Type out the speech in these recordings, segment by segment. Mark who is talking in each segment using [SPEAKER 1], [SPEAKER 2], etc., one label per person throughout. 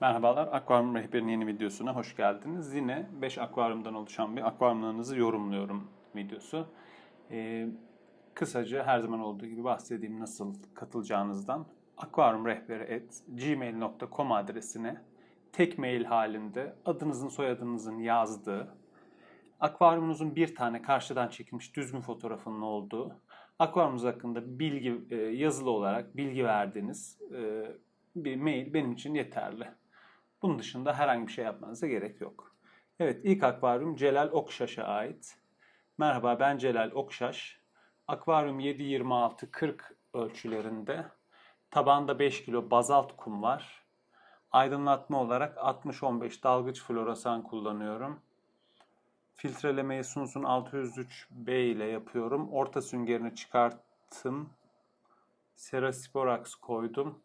[SPEAKER 1] Merhabalar, Akvaryum Rehberi'nin yeni videosuna hoş geldiniz. Yine 5 akvaryumdan oluşan bir akvaryumlarınızı yorumluyorum videosu. Ee, kısaca her zaman olduğu gibi bahsedeyim nasıl katılacağınızdan. akvaryumrehberi.gmail.com adresine tek mail halinde adınızın soyadınızın yazdığı, akvaryumunuzun bir tane karşıdan çekilmiş düzgün fotoğrafının olduğu, akvaryumunuz hakkında bilgi e, yazılı olarak bilgi verdiğiniz e, bir mail benim için yeterli. Bunun dışında herhangi bir şey yapmanıza gerek yok. Evet ilk akvaryum Celal Okşaş'a ait. Merhaba ben Celal Okşaş. Akvaryum 7-26-40 ölçülerinde. Tabanda 5 kilo bazalt kum var. Aydınlatma olarak 60-15 dalgıç floresan kullanıyorum. Filtrelemeyi Sunsun 603B ile yapıyorum. Orta süngerini çıkarttım. Serasporax koydum.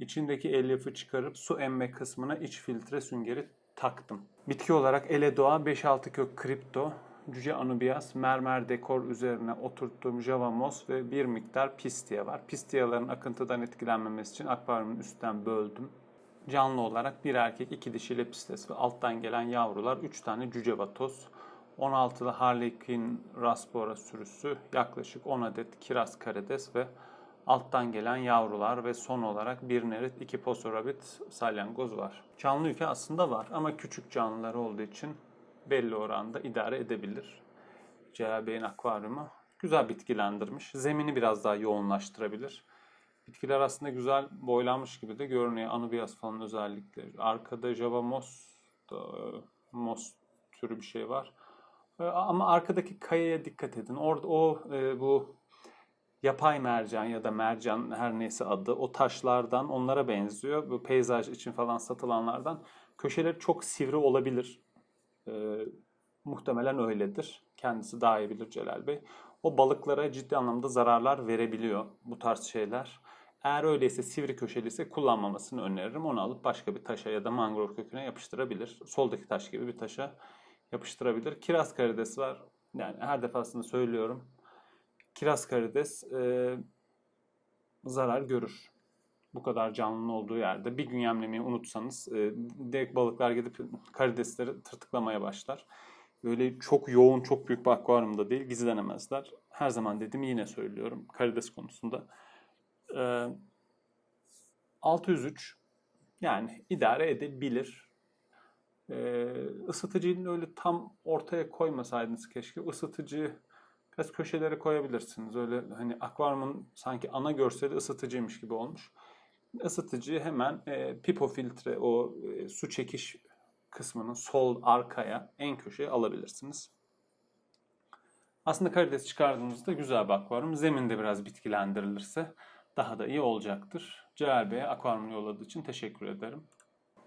[SPEAKER 1] İçindeki elyafı çıkarıp su emme kısmına iç filtre süngeri taktım. Bitki olarak Eledoğa 5-6 kök kripto, cüce anubias, mermer dekor üzerine oturttuğum java moss ve bir miktar pistia var. Pistiaların akıntıdan etkilenmemesi için akvaryumun üstten böldüm. Canlı olarak bir erkek, iki dişi lepistes ve alttan gelen yavrular, 3 tane cüce vatoz, 16'lı Harlequin raspora sürüsü, yaklaşık 10 adet kiraz karides ve alttan gelen yavrular ve son olarak bir nerit, iki posorabit salyangoz var. Canlı ülke aslında var ama küçük canlılar olduğu için belli oranda idare edebilir. Celal Bey'in akvaryumu güzel bitkilendirmiş. Zemini biraz daha yoğunlaştırabilir. Bitkiler aslında güzel boylanmış gibi de görünüyor. Anubias falan özellikle. Arkada Java Moss, Moss türü bir şey var. Ama arkadaki kayaya dikkat edin. Orada o e, bu yapay mercan ya da mercan her neyse adı o taşlardan onlara benziyor. Bu peyzaj için falan satılanlardan. Köşeleri çok sivri olabilir. Ee, muhtemelen öyledir. Kendisi daha iyi bilir Celal Bey. O balıklara ciddi anlamda zararlar verebiliyor bu tarz şeyler. Eğer öyleyse sivri köşeliyse kullanmamasını öneririm. Onu alıp başka bir taşa ya da mangrove köküne yapıştırabilir. Soldaki taş gibi bir taşa yapıştırabilir. Kiraz karidesi var. Yani her defasında söylüyorum kiraz karides e, zarar görür. Bu kadar canlının olduğu yerde bir gün yemlemeyi unutsanız e, direkt balıklar gidip karidesleri tırtıklamaya başlar. Böyle çok yoğun, çok büyük bir akvaryumda değil, gizlenemezler. Her zaman dedim yine söylüyorum karides konusunda. E, 603 yani idare edebilir. E, ısıtıcıyı öyle tam ortaya koymasaydınız keşke. Isıtıcı Biraz köşelere koyabilirsiniz. Öyle hani akvaryumun sanki ana görseli ısıtıcıymış gibi olmuş. Isıtıcıyı hemen e, pipo filtre o e, su çekiş kısmının sol arkaya en köşeye alabilirsiniz. Aslında karides çıkardığınızda güzel bir akvaryum. Zeminde biraz bitkilendirilirse daha da iyi olacaktır. Celal Bey'e akvaryum yolladığı için teşekkür ederim.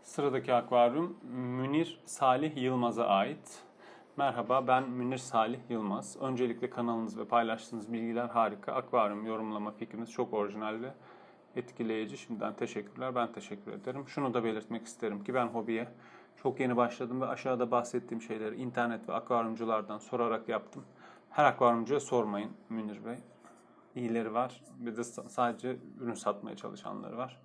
[SPEAKER 1] Sıradaki akvaryum Münir Salih Yılmaz'a ait. Merhaba ben Münir Salih Yılmaz. Öncelikle kanalınız ve paylaştığınız bilgiler harika. Akvaryum yorumlama fikriniz çok orijinal ve etkileyici. Şimdiden teşekkürler. Ben teşekkür ederim. Şunu da belirtmek isterim ki ben hobiye çok yeni başladım ve aşağıda bahsettiğim şeyleri internet ve akvaryumculardan sorarak yaptım. Her akvaryumcuya sormayın Münir Bey. İyileri var. Bir de sadece ürün satmaya çalışanları var.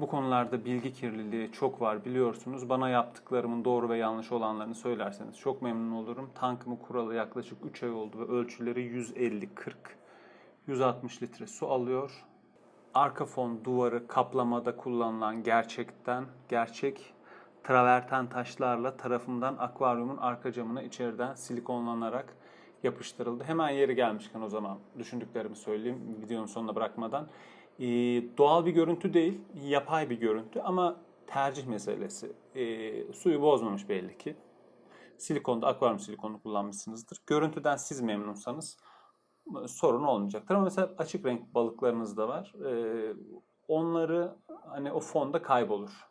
[SPEAKER 1] Bu konularda bilgi kirliliği çok var biliyorsunuz. Bana yaptıklarımın doğru ve yanlış olanlarını söylerseniz çok memnun olurum. Tankımı kuralı yaklaşık 3 ay oldu ve ölçüleri 150, 40, 160 litre su alıyor. Arka fon duvarı kaplamada kullanılan gerçekten gerçek traverten taşlarla tarafımdan akvaryumun arka camına içeriden silikonlanarak yapıştırıldı. Hemen yeri gelmişken o zaman düşündüklerimi söyleyeyim videonun sonuna bırakmadan. Ee, doğal bir görüntü değil, yapay bir görüntü ama tercih meselesi. Ee, suyu bozmamış belli ki. Silikonda akvaryum silikonu kullanmışsınızdır. Görüntüden siz memnunsanız e, sorun olmayacaktır. Ama mesela açık renk balıklarınız da var. Ee, onları hani o fonda kaybolur.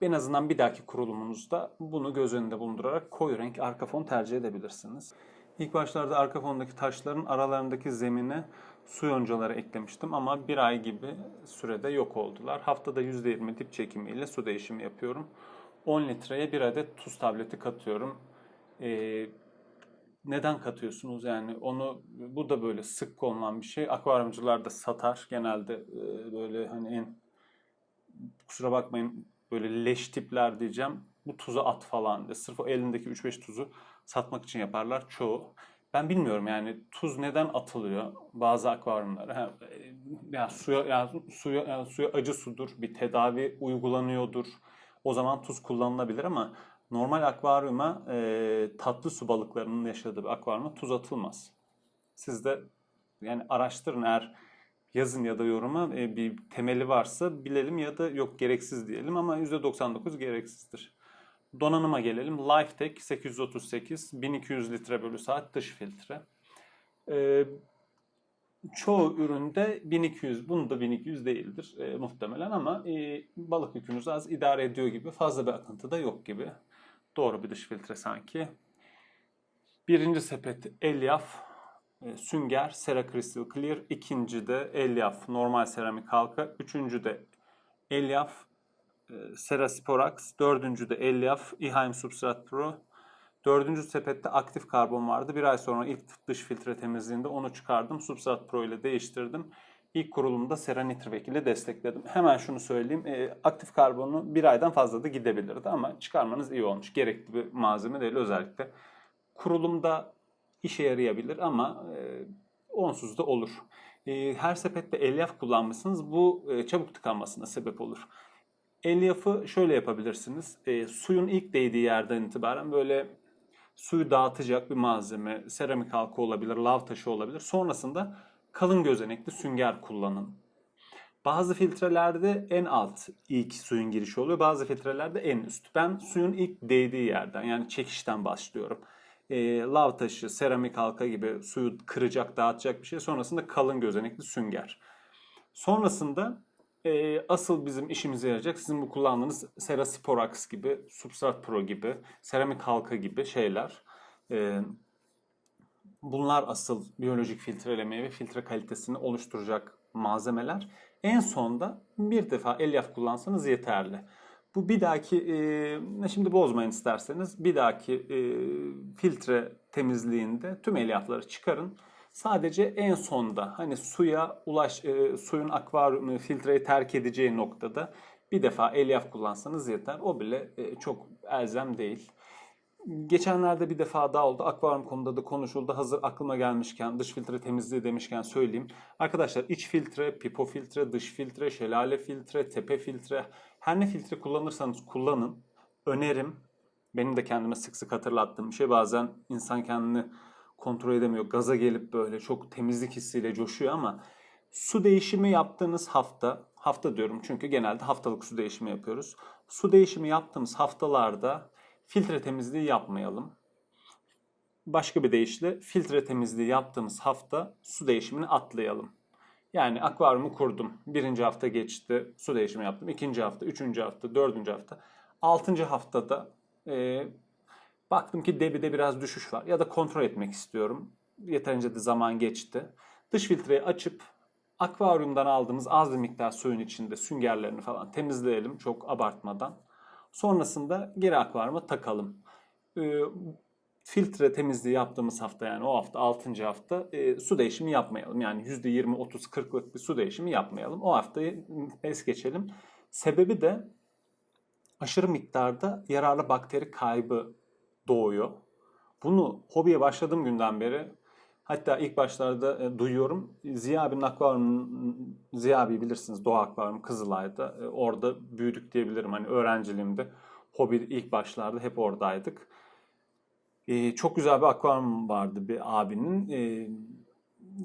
[SPEAKER 1] En azından bir dahaki kurulumunuzda bunu göz önünde bulundurarak koyu renk arka fon tercih edebilirsiniz. İlk başlarda arka fondaki taşların aralarındaki zemine su yoncaları eklemiştim ama bir ay gibi sürede yok oldular. Haftada %20 dip çekimiyle su değişimi yapıyorum. 10 litreye bir adet tuz tableti katıyorum. Ee, neden katıyorsunuz yani onu bu da böyle sık konulan bir şey. Akvaryumcular da satar genelde e, böyle hani en kusura bakmayın böyle leş tipler diyeceğim. Bu tuzu at falan diye. Sırf o elindeki 3-5 tuzu satmak için yaparlar çoğu. Ben bilmiyorum yani tuz neden atılıyor bazı akvaryumlara. E, ya suya ya suya ya suya acı sudur, bir tedavi uygulanıyordur. O zaman tuz kullanılabilir ama normal akvaryuma e, tatlı su balıklarının yaşadığı bir akvaryuma tuz atılmaz. Siz de yani araştırın eğer yazın ya da yoruma e, bir temeli varsa bilelim ya da yok gereksiz diyelim ama %99 gereksizdir. Donanıma gelelim. Lifetech 838 1200 litre bölü saat dış filtre. Ee, çoğu üründe 1200, bunu da 1200 değildir e, muhtemelen ama e, balık yükünüz az idare ediyor gibi fazla bir akıntı da yok gibi. Doğru bir dış filtre sanki. Birinci sepet Elyaf e, sünger Sera Crystal Clear. İkinci de Elyaf normal seramik halka. Üçüncü de Elyaf e, Sera Sporax. Dördüncü de Elyaf İHM Substrat Pro. Dördüncü sepette aktif karbon vardı. Bir ay sonra ilk dış filtre temizliğinde onu çıkardım. Substrat Pro ile değiştirdim. İlk kurulumda Sera Nitrivec ile destekledim. Hemen şunu söyleyeyim. e, aktif karbonu bir aydan fazla da gidebilirdi ama çıkarmanız iyi olmuş. Gerekli bir malzeme değil özellikle. Kurulumda işe yarayabilir ama e, onsuz da olur. E, her sepette elyaf kullanmışsınız. Bu e, çabuk tıkanmasına sebep olur. Elyafı şöyle yapabilirsiniz. E, suyun ilk değdiği yerden itibaren böyle suyu dağıtacak bir malzeme, seramik halka olabilir, lav taşı olabilir. Sonrasında kalın gözenekli sünger kullanın. Bazı filtrelerde en alt ilk suyun girişi oluyor. Bazı filtrelerde en üst. Ben suyun ilk değdiği yerden yani çekişten başlıyorum. E, lav taşı, seramik halka gibi suyu kıracak, dağıtacak bir şey. Sonrasında kalın gözenekli sünger. Sonrasında e, asıl bizim işimize yarayacak sizin bu kullandığınız Sera Sporax gibi, Substrat Pro gibi, seramik halka gibi şeyler. E, bunlar asıl biyolojik filtrelemeyi ve filtre kalitesini oluşturacak malzemeler. En sonda bir defa elyaf kullansanız yeterli. Bu bir dahaki, e, şimdi bozmayın isterseniz, bir dahaki e, filtre temizliğinde tüm elyafları çıkarın. Sadece en sonda hani suya ulaş, e, suyun akvaryumu filtreyi terk edeceği noktada bir defa elyaf kullansanız yeter. O bile e, çok elzem değil. Geçenlerde bir defa daha oldu. Akvaryum konuda da konuşuldu. Hazır aklıma gelmişken, dış filtre temizliği demişken söyleyeyim. Arkadaşlar iç filtre, pipo filtre, dış filtre, şelale filtre, tepe filtre, her ne filtre kullanırsanız kullanın. Önerim, benim de kendime sık sık hatırlattığım bir şey. Bazen insan kendini kontrol edemiyor. Gaza gelip böyle çok temizlik hissiyle coşuyor ama su değişimi yaptığınız hafta, hafta diyorum çünkü genelde haftalık su değişimi yapıyoruz. Su değişimi yaptığımız haftalarda filtre temizliği yapmayalım. Başka bir deyişle filtre temizliği yaptığımız hafta su değişimini atlayalım. Yani akvaryumu kurdum. Birinci hafta geçti. Su değişimi yaptım. İkinci hafta, üçüncü hafta, dördüncü hafta. Altıncı haftada e, baktım ki debide biraz düşüş var. Ya da kontrol etmek istiyorum. Yeterince de zaman geçti. Dış filtreyi açıp akvaryumdan aldığımız az bir miktar suyun içinde süngerlerini falan temizleyelim çok abartmadan. Sonrasında geri akvaryuma takalım. E, filtre temizliği yaptığımız hafta yani o hafta 6. hafta e, su değişimi yapmayalım. Yani %20, 30, 40'lık bir su değişimi yapmayalım. O haftayı es geçelim. Sebebi de aşırı miktarda yararlı bakteri kaybı doğuyor. Bunu hobiye başladığım günden beri hatta ilk başlarda e, duyuyorum. Ziya abinin akvaryumu, Ziya abi bilirsiniz Doğa Akvaryum Kızılay'da. E, orada büyüdük diyebilirim. Hani öğrenciliğimde hobi ilk başlarda hep oradaydık. Ee, çok güzel bir akvaryum vardı bir abinin. Ee,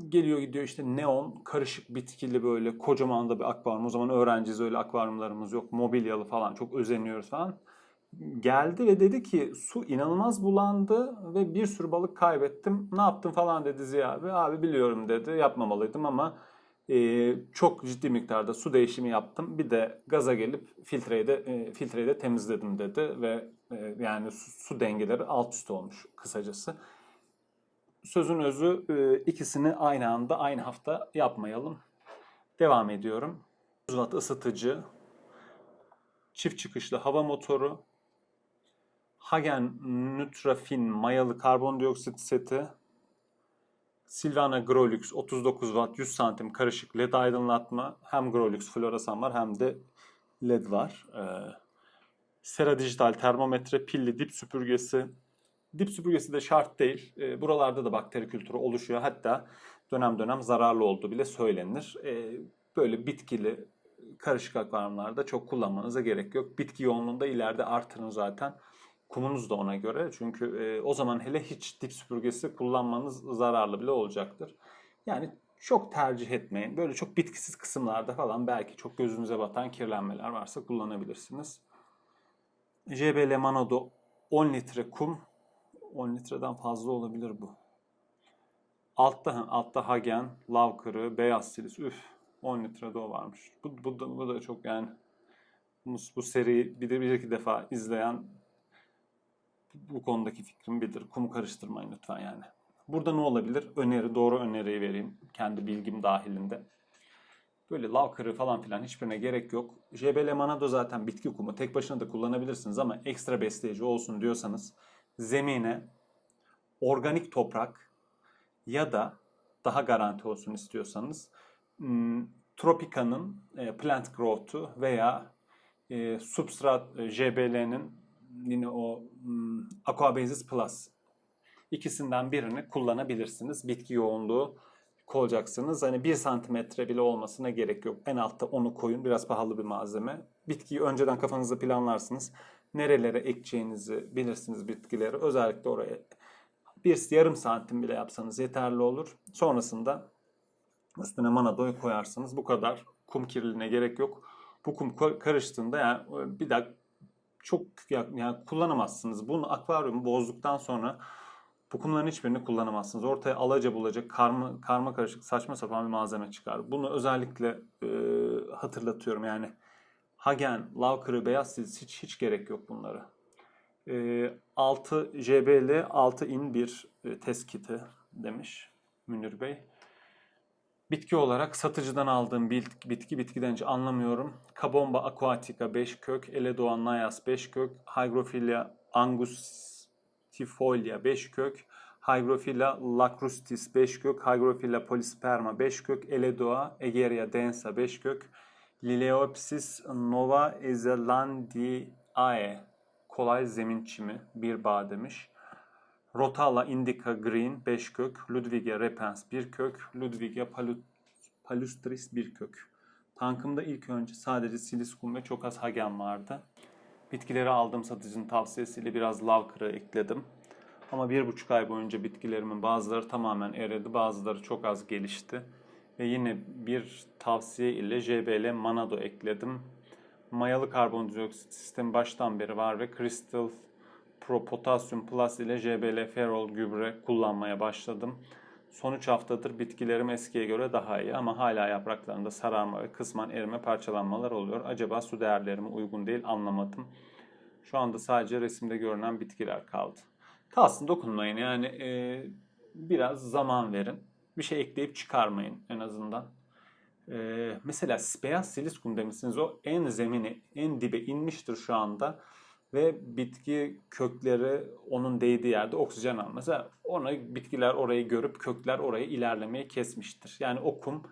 [SPEAKER 1] geliyor gidiyor işte neon, karışık bitkili böyle kocaman da bir akvaryum. O zaman öğrenciyiz öyle akvaryumlarımız yok. Mobilyalı falan çok özeniyoruz falan. Geldi ve dedi ki su inanılmaz bulandı ve bir sürü balık kaybettim. Ne yaptın falan dedi Ziya abi. Abi biliyorum dedi yapmamalıydım ama e, çok ciddi miktarda su değişimi yaptım. Bir de gaza gelip filtreyi de e, filtreyi de temizledim dedi ve e, yani su, su dengeleri alt üst olmuş kısacası. Sözün özü e, ikisini aynı anda aynı hafta yapmayalım. Devam ediyorum. 100 watt ısıtıcı, çift çıkışlı hava motoru, Hagen Nutrafin mayalı karbondioksit seti, Silvana Grolux 39 watt 100 santim karışık led aydınlatma. Hem Grolux floresan var hem de led var. Ee, Sera dijital termometre, pilli dip süpürgesi. Dip süpürgesi de şart değil. E, buralarda da bakteri kültürü oluşuyor. Hatta dönem dönem zararlı olduğu bile söylenir. E, böyle bitkili karışık akvaryumlarda çok kullanmanıza gerek yok. Bitki yoğunluğunda ileride artırın zaten. Kumunuz da ona göre. Çünkü e, o zaman hele hiç dip süpürgesi kullanmanız zararlı bile olacaktır. Yani çok tercih etmeyin. Böyle çok bitkisiz kısımlarda falan belki çok gözünüze batan kirlenmeler varsa kullanabilirsiniz. JBL Manodo 10 litre kum. 10 litreden fazla olabilir bu. Altta, altta Hagen, lav beyaz silis. Üf 10 litrede o varmış. Bu, bu, da, bu da çok yani bu, bu seriyi bir de bir iki defa izleyen bu konudaki fikrimi bilir. Kumu karıştırmayın lütfen yani. Burada ne olabilir? Öneri, doğru öneriyi vereyim. Kendi bilgim dahilinde. Böyle lav falan filan hiçbirine gerek yok. JBL Manado zaten bitki kumu. Tek başına da kullanabilirsiniz ama ekstra besleyici olsun diyorsanız zemine organik toprak ya da daha garanti olsun istiyorsanız hmm, Tropica'nın e, Plant Growth'u veya e, Substrat e, JBL'nin yine o hmm, Aquabasis Plus ikisinden birini kullanabilirsiniz. Bitki yoğunluğu koyacaksınız. Hani 1 santimetre bile olmasına gerek yok. En altta onu koyun. Biraz pahalı bir malzeme. Bitkiyi önceden kafanızda planlarsınız. Nerelere ekeceğinizi bilirsiniz bitkileri. Özellikle oraya bir yarım santim bile yapsanız yeterli olur. Sonrasında üstüne manadoyu koyarsınız. Bu kadar. Kum kirliliğine gerek yok. Bu kum karıştığında yani bir daha çok yani kullanamazsınız. Bunu akvaryumu bozduktan sonra bu kumların hiçbirini kullanamazsınız. Ortaya alaca bulacak karma, karma karışık saçma sapan bir malzeme çıkar. Bunu özellikle e, hatırlatıyorum yani. Hagen, lav kırığı, beyaz silis hiç hiç gerek yok bunlara. E, 6 JBL 6 in bir e, test kiti demiş Münir Bey. Bitki olarak satıcıdan aldığım bitki, bitki bitkiden hiç anlamıyorum. Kabomba aquatica 5 kök, Eledoğa nayas 5 kök, Hygrophila angustifolia 5 kök, Hygrophila lacrustis 5 kök, Hygrophila polysperma 5 kök, Eledoğa Egeria densa 5 kök, Lileopsis nova zelandiae kolay zemin çimi bir bağ demiş. Rotala indica green 5 kök, Ludwigia repens 1 kök, Ludwigia palu- palustris 1 kök. Tankımda ilk önce sadece siliskum ve çok az hagen vardı. Bitkileri aldığım satıcının tavsiyesiyle biraz lav kırığı ekledim. Ama bir buçuk ay boyunca bitkilerimin bazıları tamamen eridi, bazıları çok az gelişti. Ve yine bir tavsiye ile JBL Manado ekledim. Mayalı karbondioksit sistemi baştan beri var ve Crystal Pro Potassium Plus ile JBL Ferrol gübre kullanmaya başladım. Son 3 haftadır bitkilerim eskiye göre daha iyi ama hala yapraklarında sararma ve kısmen erime parçalanmalar oluyor. Acaba su değerlerime uygun değil anlamadım. Şu anda sadece resimde görünen bitkiler kaldı. Kalsın dokunmayın yani e, biraz zaman verin. Bir şey ekleyip çıkarmayın en azından. E, mesela beyaz siliskum demişsiniz o en zemini en dibe inmiştir şu anda ve bitki kökleri onun değdiği yerde oksijen. Mesela ona bitkiler orayı görüp kökler orayı ilerlemeyi kesmiştir. Yani o kum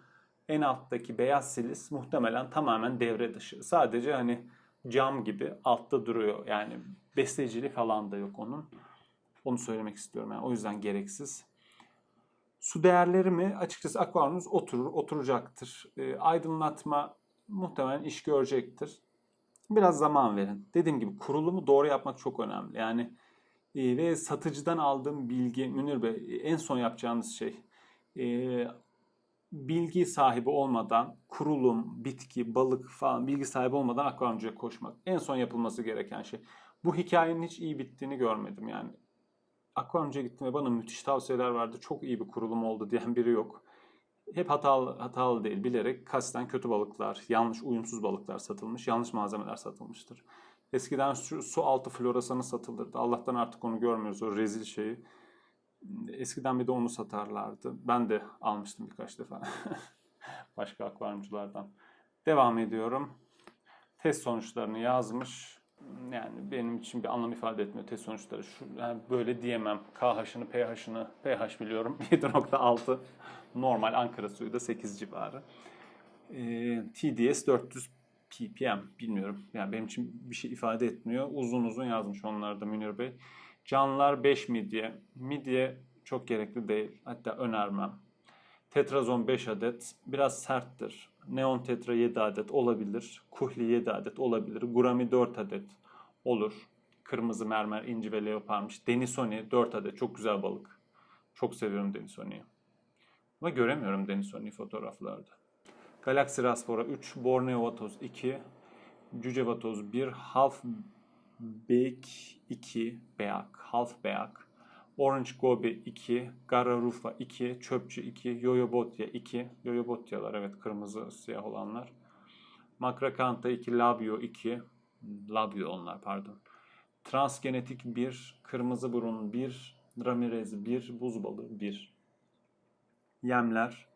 [SPEAKER 1] en alttaki beyaz silis muhtemelen tamamen devre dışı. Sadece hani cam gibi altta duruyor. Yani besleyiciliği falan da yok onun. Onu söylemek istiyorum. Yani o yüzden gereksiz. Su değerleri mi? Açıkçası akvaryumunuz oturur, oturacaktır. E, aydınlatma muhtemelen iş görecektir. Biraz zaman verin. Dediğim gibi kurulumu doğru yapmak çok önemli. Yani e, ve satıcıdan aldığım bilgi Münir Bey en son yapacağınız şey e, bilgi sahibi olmadan kurulum, bitki, balık falan bilgi sahibi olmadan akvaryumcuya koşmak. En son yapılması gereken şey. Bu hikayenin hiç iyi bittiğini görmedim yani. Akvaryumcuya gittim ve bana müthiş tavsiyeler verdi. Çok iyi bir kurulum oldu diyen biri yok. Hep hatalı, hatalı değil bilerek kasten kötü balıklar, yanlış uyumsuz balıklar satılmış, yanlış malzemeler satılmıştır. Eskiden şu su altı floresanı satılırdı. Allah'tan artık onu görmüyoruz o rezil şeyi. Eskiden bir de onu satarlardı. Ben de almıştım birkaç defa. Başka akvaryumculardan. Devam ediyorum. Test sonuçlarını yazmış. Yani benim için bir anlam ifade etmiyor test sonuçları. Şu, yani böyle diyemem. KH'ını, pH'ını, pH biliyorum 7.6. Normal Ankara suyu da 8 civarı. Ee, TDS 400 ppm bilmiyorum. Yani benim için bir şey ifade etmiyor. Uzun uzun yazmış onlar da Münir Bey. Canlılar 5 midye. Midye çok gerekli değil. Hatta önermem. Tetrazon 5 adet. Biraz serttir. Neon tetra 7 adet olabilir. Kuhli 7 adet olabilir. Gurami 4 adet olur. Kırmızı mermer, inci ve leoparmış. Denisoni 4 adet. Çok güzel balık. Çok seviyorum Denisoni'yi. Ama göremiyorum Denisoni'yi fotoğraflarda. Galaxy Raspora 3, Borneo Vatoz 2, Cüce Vatoz 1, Half Bake 2, Beyak, Half Beyak, Orange Gobe 2, Gararufa 2, Çöpçü 2, Yoyobotya 2, Yoyobotyalar evet kırmızı siyah olanlar. Makrakanta 2, Labio 2, Labio onlar pardon. Transgenetik 1, Kırmızı Burun 1, Ramirez 1, Buz Balığı 1. Yemler,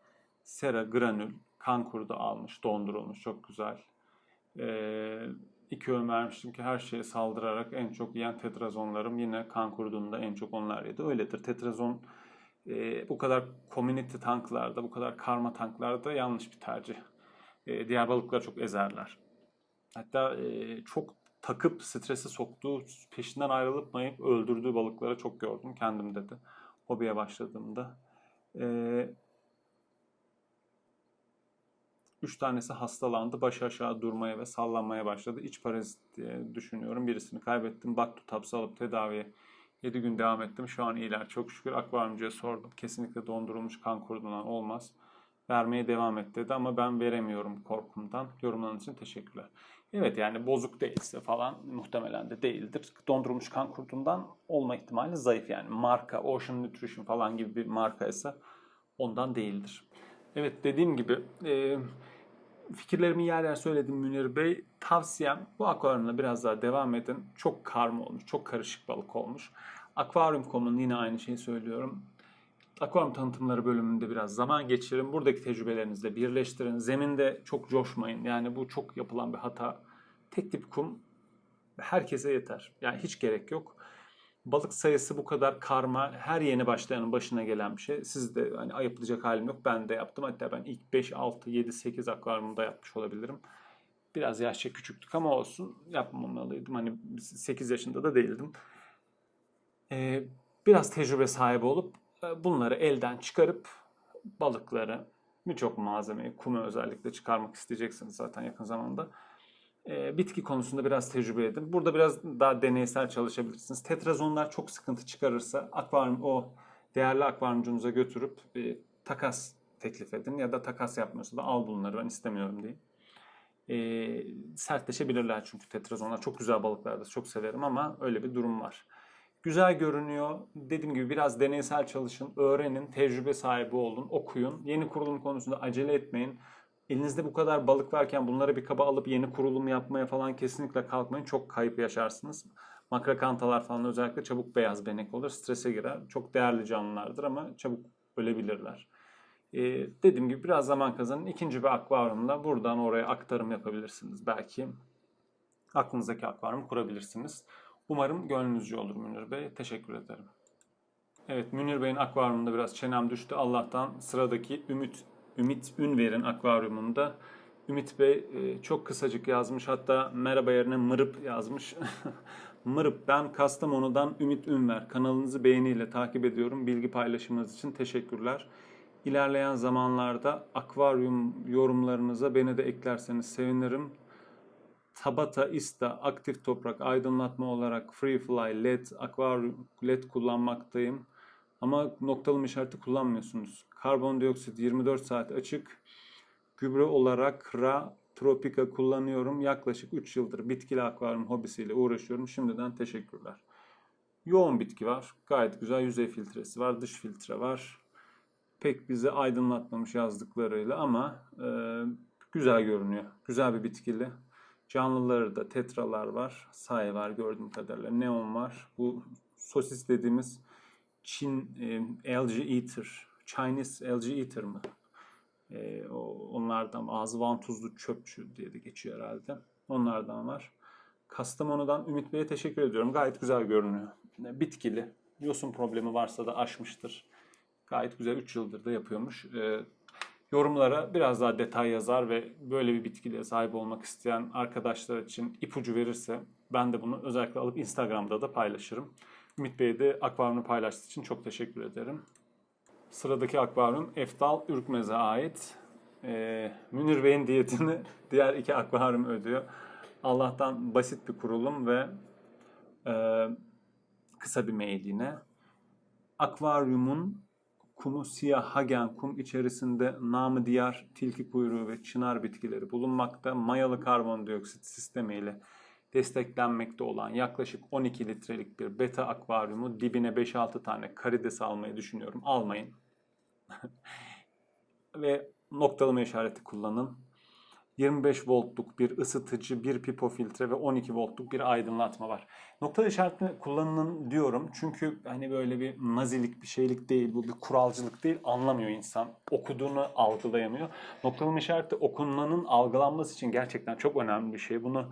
[SPEAKER 1] sera, granül, kan kurdu almış, dondurulmuş. Çok güzel. Ee, iki öğün vermiştim ki her şeye saldırarak en çok yiyen tetrazonlarım yine kan kuruduğunda en çok onlar yedi. Öyledir. Tetrazon e, bu kadar community tanklarda, bu kadar karma tanklarda yanlış bir tercih. E, diğer balıklar çok ezerler. Hatta e, çok takıp strese soktuğu, peşinden ayrılıp öldürdüğü balıklara çok gördüm kendim dedi. Hobiye başladığımda. E, 3 tanesi hastalandı. Baş aşağı durmaya ve sallanmaya başladı. İç parazit diye düşünüyorum. Birisini kaybettim. Baktu tapsı alıp tedaviye 7 gün devam ettim. Şu an iyiler. Çok şükür akvaryumcuya sordum. Kesinlikle dondurulmuş kan kurdunan olmaz. Vermeye devam et dedi ama ben veremiyorum korkumdan. Yorumlarınız için teşekkürler. Evet yani bozuk değilse falan muhtemelen de değildir. Dondurulmuş kan kurtundan olma ihtimali zayıf yani. Marka, Ocean Nutrition falan gibi bir marka ise ondan değildir. Evet dediğim gibi e, fikirlerimi yer yer söyledim Münir Bey. Tavsiyem bu akvaryumla biraz daha devam edin. Çok karma olmuş, çok karışık balık olmuş. Akvaryum.com'un yine aynı şeyi söylüyorum. Akvaryum tanıtımları bölümünde biraz zaman geçirin. Buradaki tecrübelerinizle birleştirin. Zeminde çok coşmayın. Yani bu çok yapılan bir hata. Tek tip kum herkese yeter. Yani hiç gerek yok. Balık sayısı bu kadar karma. Her yeni başlayanın başına gelen bir şey. Siz de hani ayıplayacak halim yok. Ben de yaptım. Hatta ben ilk 5, 6, 7, 8 akvaryumda yapmış olabilirim. Biraz yaşça küçüktük ama olsun yapmamalıydım. Hani 8 yaşında da değildim. Ee, biraz tecrübe sahibi olup bunları elden çıkarıp balıkları birçok malzemeyi kumu özellikle çıkarmak isteyeceksiniz zaten yakın zamanda. E, bitki konusunda biraz tecrübe edin. Burada biraz daha deneysel çalışabilirsiniz. Tetrazonlar çok sıkıntı çıkarırsa akvaryum o değerli akvaryumcunuza götürüp bir takas teklif edin ya da takas yapmıyorsa da al bunları ben istemiyorum diye. E, sertleşebilirler çünkü tetrazonlar çok güzel balıklardır çok severim ama öyle bir durum var. Güzel görünüyor. Dediğim gibi biraz deneysel çalışın, öğrenin, tecrübe sahibi olun, okuyun. Yeni kurulum konusunda acele etmeyin. Elinizde bu kadar balık varken bunları bir kaba alıp yeni kurulum yapmaya falan kesinlikle kalkmayın. Çok kayıp yaşarsınız. Makrakantalar falan özellikle çabuk beyaz benek olur. Strese girer. Çok değerli canlılardır ama çabuk ölebilirler. Ee, dediğim gibi biraz zaman kazanın. İkinci bir akvaryumla buradan oraya aktarım yapabilirsiniz. Belki aklınızdaki akvaryum kurabilirsiniz. Umarım gönlünüzce olur Münir Bey. Teşekkür ederim. Evet Münir Bey'in akvaryumunda biraz çenem düştü. Allah'tan sıradaki Ümit Ümit Ünver'in akvaryumunda Ümit Bey e, çok kısacık yazmış. Hatta merhaba yerine mırıp yazmış. mırıp ben Kastamonu'dan Ümit Ünver. Kanalınızı beğeniyle takip ediyorum. Bilgi paylaşımınız için teşekkürler. İlerleyen zamanlarda akvaryum yorumlarınıza beni de eklerseniz sevinirim. Tabata Ista aktif toprak aydınlatma olarak Freefly LED akvaryum LED kullanmaktayım. Ama noktalama işareti kullanmıyorsunuz. Karbondioksit 24 saat açık. Gübre olarak Ra Tropica kullanıyorum. Yaklaşık 3 yıldır bitkili akvaryum hobisiyle uğraşıyorum. Şimdiden teşekkürler. Yoğun bitki var. Gayet güzel yüzey filtresi var. Dış filtre var. Pek bizi aydınlatmamış yazdıklarıyla ama e, güzel görünüyor. Güzel bir bitkili. Canlıları da tetralar var. Say var gördüğüm kadarıyla. Neon var. Bu sosis dediğimiz Çin e, LG Eater. Chinese LG Eater mı? E, o, onlardan ağzı vantuzlu çöpçü diye de geçiyor herhalde. Onlardan var. Kastamonu'dan Ümit Bey'e teşekkür ediyorum. Gayet güzel görünüyor. Bitkili. Yosun problemi varsa da aşmıştır. Gayet güzel 3 yıldır da yapıyormuş. E, Yorumlara biraz daha detay yazar ve böyle bir bitkiye sahip olmak isteyen arkadaşlar için ipucu verirse ben de bunu özellikle alıp Instagram'da da paylaşırım. Ümit Bey de akvaryumu paylaştığı için çok teşekkür ederim. Sıradaki akvaryum Eftal Ürkmez'e ait. Ee, Münir Bey'in diyetini diğer iki akvaryum ödüyor. Allah'tan basit bir kurulum ve e, kısa bir mail yine. Akvaryumun kumu siyah hagen kum içerisinde namı diğer tilki kuyruğu ve çınar bitkileri bulunmakta. Mayalı karbondioksit sistemiyle desteklenmekte olan yaklaşık 12 litrelik bir beta akvaryumu dibine 5-6 tane karides almayı düşünüyorum. Almayın. ve noktalama işareti kullanın. 25 voltluk bir ısıtıcı, bir pipo filtre ve 12 voltluk bir aydınlatma var. Nokta işaretini kullanın diyorum çünkü hani böyle bir nazilik bir şeylik değil, bu bir kuralcılık değil anlamıyor insan. Okuduğunu algılayamıyor. Noktalama işareti okunmanın algılanması için gerçekten çok önemli bir şey. Bunu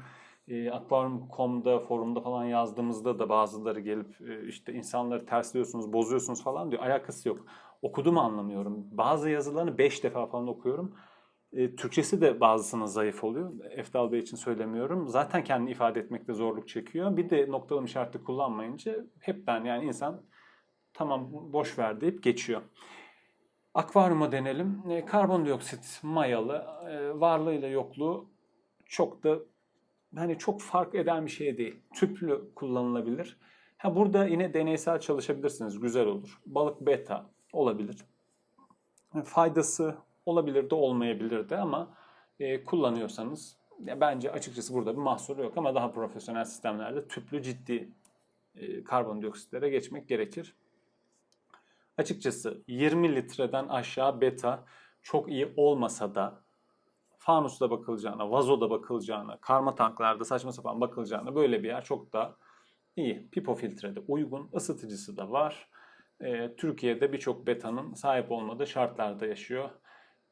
[SPEAKER 1] e, Akvaryum.com'da, forumda falan yazdığımızda da bazıları gelip e, işte insanları tersliyorsunuz, bozuyorsunuz falan diyor. Alakası yok. Okuduğumu anlamıyorum. Bazı yazılarını 5 defa falan okuyorum. E, Türkçesi de bazısının zayıf oluyor. Eftal Bey için söylemiyorum. Zaten kendini ifade etmekte zorluk çekiyor. Bir de noktalama işareti kullanmayınca hep ben yani insan tamam boş ver deyip geçiyor. Akvaryuma denelim. E, karbondioksit mayalı, e, varlığıyla yokluğu çok da hani çok fark eden bir şey değil. Tüplü kullanılabilir. Ha burada yine deneysel çalışabilirsiniz. Güzel olur. Balık beta olabilir. Faydası olabilir de olmayabilir de ama e, kullanıyorsanız ya bence açıkçası burada bir mahsuru yok ama daha profesyonel sistemlerde tüplü ciddi e, karbondioksitlere geçmek gerekir. Açıkçası 20 litreden aşağı beta çok iyi olmasa da fanusta bakılacağına, vazoda bakılacağına, karma tanklarda saçma sapan bakılacağına böyle bir yer çok da iyi. Pipo filtrede uygun, ısıtıcısı da var. Ee, Türkiye'de birçok betanın sahip olmadığı şartlarda yaşıyor.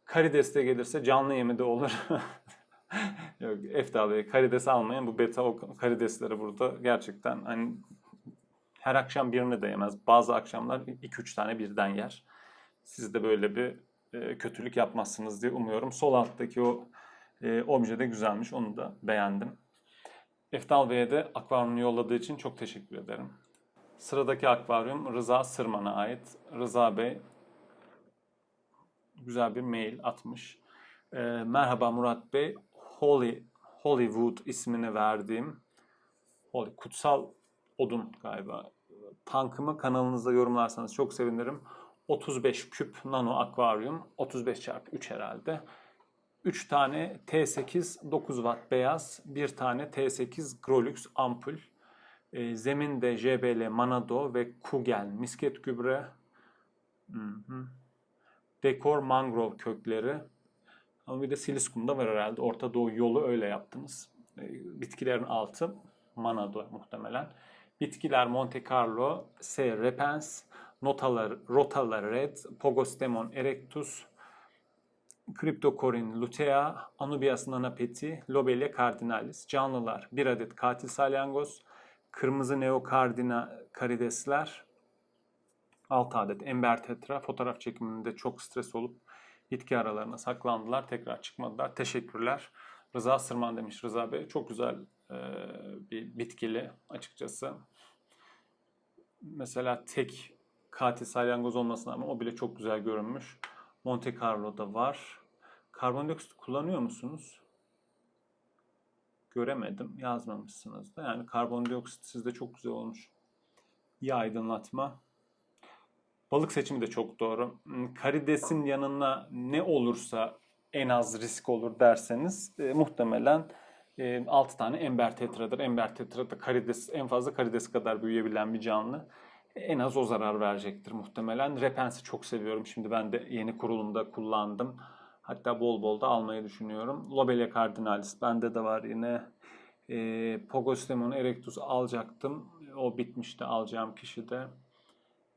[SPEAKER 1] Karides'te gelirse canlı yemi de olur. Yok Eftal Bey karides almayın. Bu beta o karidesleri burada gerçekten hani her akşam birini de yemez. Bazı akşamlar 2-3 tane birden yer. Siz de böyle bir e, kötülük yapmazsınız diye umuyorum. Sol alttaki o e, obje de güzelmiş. Onu da beğendim. Eftal Bey'e de akvaryumunu yolladığı için çok teşekkür ederim. Sıradaki akvaryum Rıza Sırman'a ait. Rıza Bey güzel bir mail atmış. E, Merhaba Murat Bey. Holy Hollywood ismini verdiğim Holy, kutsal odun galiba. Tankımı kanalınızda yorumlarsanız çok sevinirim. 35 küp nano akvaryum. 35 çarpı 3 herhalde. 3 tane T8 9 watt beyaz, bir tane T8 Grolux ampul. E, zeminde JBL Manado ve Kugel misket gübre. Hı hı. Dekor mangrove kökleri. Ama bir de siliskum da var herhalde. Orta Doğu yolu öyle yaptınız. E, bitkilerin altı Manado muhtemelen. Bitkiler Monte Carlo, S. repens, notalar, rotalar red, Pogostemon erectus, Cryptocorin lutea, Anubias nanapeti, Lobelia cardinalis. Canlılar bir adet katil salyangoz, kırmızı neokardina karidesler, 6 adet ember tetra. Fotoğraf çekiminde çok stres olup bitki aralarına saklandılar. Tekrar çıkmadılar. Teşekkürler. Rıza Sırman demiş Rıza Bey. Çok güzel e, bir bitkili açıkçası. Mesela tek katil salyangoz olmasına ama o bile çok güzel görünmüş. Monte Carlo'da var. Karbondioksit kullanıyor musunuz? Göremedim. Yazmamışsınız da. Yani karbondioksit sizde çok güzel olmuş. İyi aydınlatma. Balık seçimi de çok doğru. Karidesin yanına ne olursa en az risk olur derseniz e, muhtemelen e, 6 tane ember tetradır. Ember tetra da karides, en fazla karides kadar büyüyebilen bir canlı. En az o zarar verecektir muhtemelen. Repens'i çok seviyorum. Şimdi ben de yeni kurulumda kullandım. Hatta bol bol da almayı düşünüyorum. Lobelia cardinalis bende de var yine. E, Pogostemon erectus alacaktım. O bitmişti alacağım kişi de.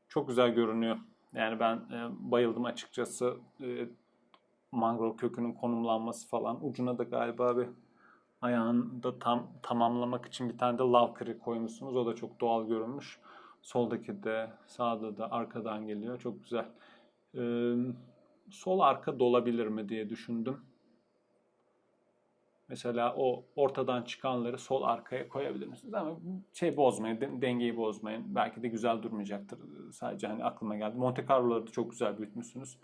[SPEAKER 1] Çok güzel görünüyor. Yani ben e, bayıldım açıkçası. E, mangrove kökünün konumlanması falan. Ucuna da galiba bir ayağını da tam tamamlamak için bir tane de lav kırı koymuşsunuz. O da çok doğal görünmüş. Soldaki de sağda da arkadan geliyor. Çok güzel. Ee, sol arka dolabilir mi diye düşündüm. Mesela o ortadan çıkanları sol arkaya koyabilir misiniz? Ama şey bozmayın, de- dengeyi bozmayın. Belki de güzel durmayacaktır. Sadece hani aklıma geldi. Monte Carlo'ları da çok güzel büyütmüşsünüz.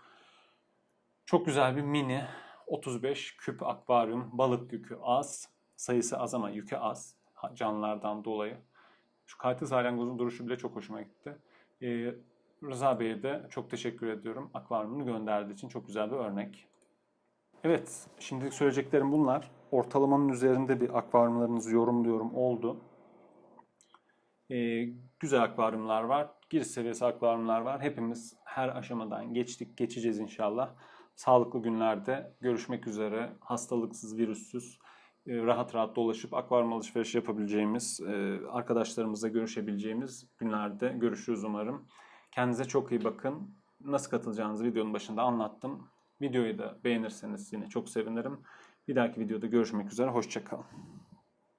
[SPEAKER 1] Çok güzel bir mini 35 küp akvaryum. Balık yükü az. Sayısı az ama yükü az. Canlılardan dolayı. Şu kaytı salyangozun duruşu bile çok hoşuma gitti. Ee, Rıza Bey'e de çok teşekkür ediyorum. Akvaryumunu gönderdiği için çok güzel bir örnek. Evet, şimdilik söyleyeceklerim bunlar. Ortalamanın üzerinde bir akvaryumlarınızı yorumluyorum oldu. Ee, güzel akvaryumlar var, giriş seviyesi akvaryumlar var. Hepimiz her aşamadan geçtik, geçeceğiz inşallah. Sağlıklı günlerde görüşmek üzere. Hastalıksız, virüssüz, e, rahat rahat dolaşıp akvaryum alışverişi yapabileceğimiz, e, arkadaşlarımızla görüşebileceğimiz günlerde görüşürüz umarım. Kendinize çok iyi bakın. Nasıl katılacağınızı videonun başında anlattım. Videoyu da beğenirseniz yine çok sevinirim. Bir dahaki videoda görüşmek üzere. Hoşçakalın.